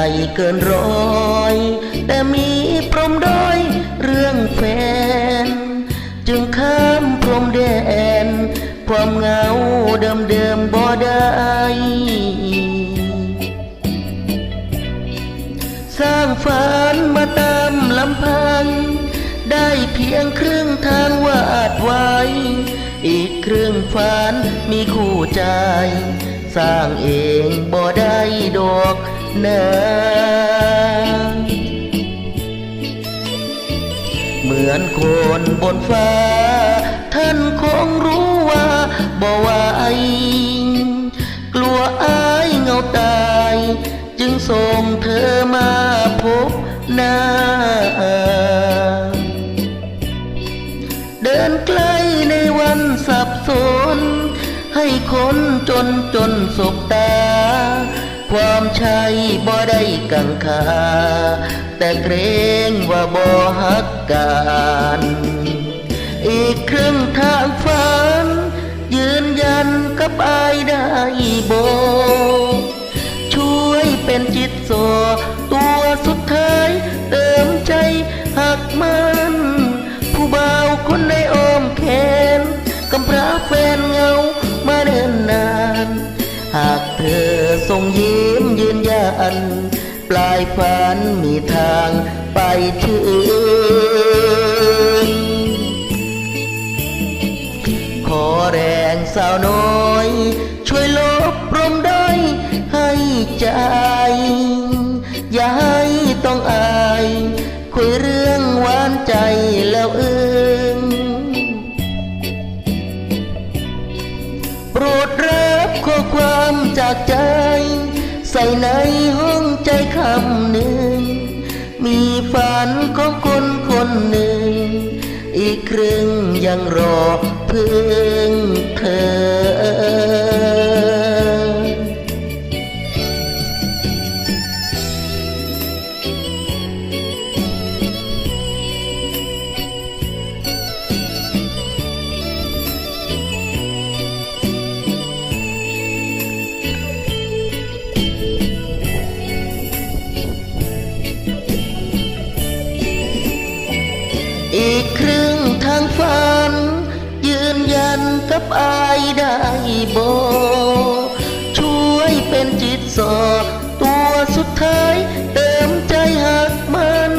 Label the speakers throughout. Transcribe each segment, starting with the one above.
Speaker 1: ใจเกินร้อย แต่มีพรมด้อยเรื่องแฟน จึงข้ามพรมแดน ความเหงาเดิมเดิมบ่ได้สร้างฝันมาตามลำพัง ได้เพียงครึ่งทางวาดไว้ อีกครึ่งฝันมีคู่ใจ สร้างเองบ่ได้ดอก นะเหมือนคนบนฟ้า ท่านคงรู้ว่าบ่ไหวกลัวอายเงาตาย จึงส่งเธอมาพบหน้า เดินใกล้ในวันสับสน ให้คนจนจนสบตา ความใช่บ่ได้กังขาแต่เกรงว่าบ่ฮักกันอีกครึ่งทางฝัน ยืนยันกับอายได้บ่ช่วยเป็นจิตโซตัวสุดท้ายเติากเธอทรงยิ้มยืนยัน ปลายฝันมีทางไปถึงขอแรงสาวน้อย ช่วยลบปรมด้อยให้ใจ จากใจ ใส่ในห้องใจคำหนึ่ง มีฝันของคนคนหนึ่ง อีกครึ่งยังรอเพื่อเธอ อีกครึ่งทางฝัน ยืนยันกับอายได้บ่ช่วยเป็นจิตสอดตัวสุดท้ายเติมใจหักมัน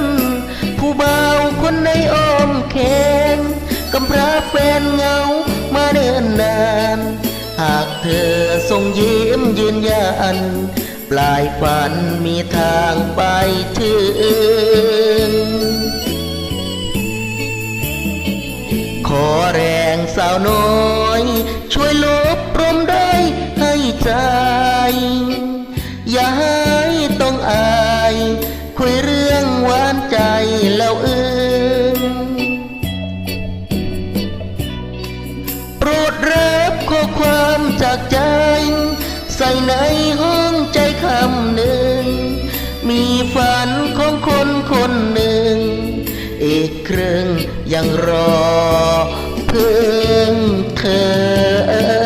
Speaker 1: ผู้เบาคนในอ้อมแขนกำพร้าแฟนเงามาเดินนาน หากเธอทรงยิ้มยืนยัน ปลายฝันมีทางไปถึง น้อย ช่วยลบพรมได้ให้ใจ อย่าให้ต้องอาย คุยเรื่องหวานใจแล้วเอื้งโปรดรับข้อความจากใจ ใส่ในห้องใจคำหนึ่ง มีฝันของคนคนหนึ่ง อีกครึ่งยังรอ เพิ่มเธอ